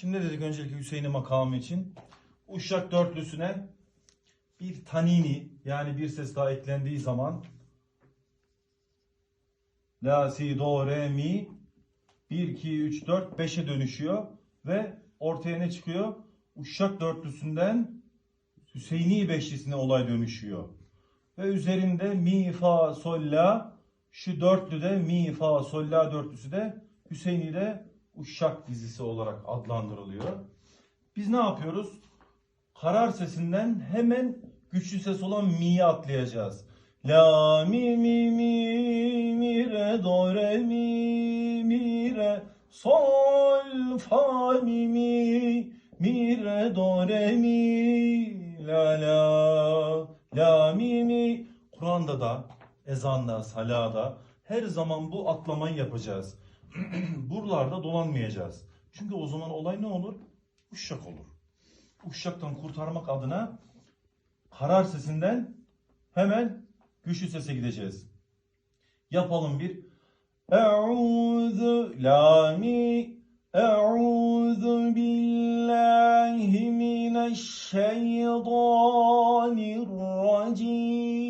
Şimdi dedik öncelikle Hüseyin'in makamı için? Uşak dörtlüsüne bir tanini yani bir ses daha eklendiği zaman La, si, do, re, mi 1, 2, 3, 4, 5'e dönüşüyor ve ortaya ne çıkıyor? Uşak dörtlüsünden Hüseyini beşlisine olay dönüşüyor. Ve üzerinde mi, fa, sol, la şu dörtlü de mi, fa, sol, la dörtlüsü de Hüseyini de Uşak dizisi olarak adlandırılıyor. Biz ne yapıyoruz? Karar sesinden hemen güçlü ses olan mi'ye atlayacağız. La mi mi mi mi re do re mi mi re sol fa mi mi mi re do re mi la la la mi mi Kur'an'da da ezanda salada her zaman bu atlamayı yapacağız. Buralarda dolanmayacağız. Çünkü o zaman olay ne olur? Uşak olur. Uşaktan kurtarmak adına karar sesinden hemen güçlü sese gideceğiz. Yapalım bir. Eûzü la mi Eûzü billahi mineşşeytanirracim.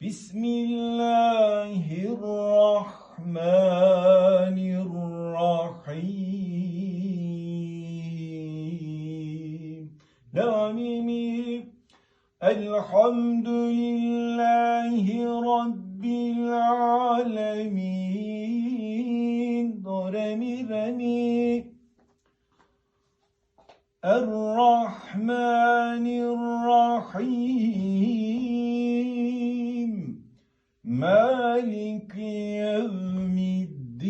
Bismillahirrahmanirrahim. La mi mi. Elhamdülillahi Rabbil alemin. Do re mi re mi. Errahmanirrahim. مالك يوم الدين.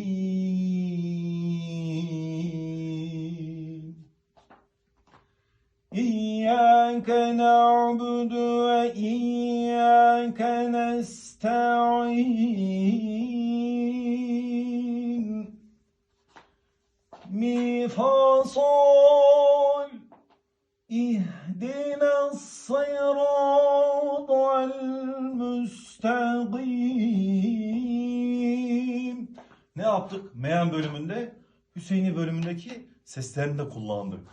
إياك نعبد وإياك نستعين. مفاصل اهدنا Ne yaptık? Meyan bölümünde Hüseyin'i bölümündeki seslerini de kullandık.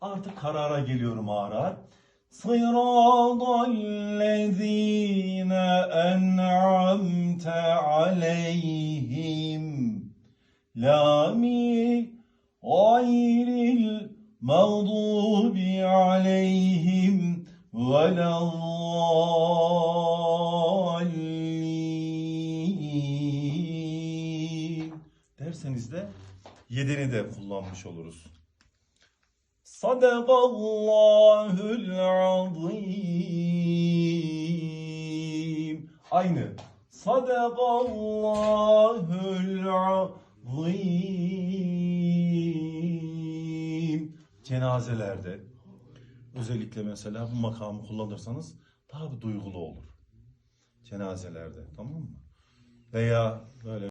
Artık karara geliyorum ağır ağır. صراط الذين أنعمت عليهم لا mi غير المغضوب عليهم ولا derseniz de yedeni de kullanmış oluruz. Sadakallahul azim. Aynı. Sadakallahul azim. Cenazelerde özellikle mesela bu makamı kullanırsanız daha bir duygulu olur. Cenazelerde tamam mı? Veya böyle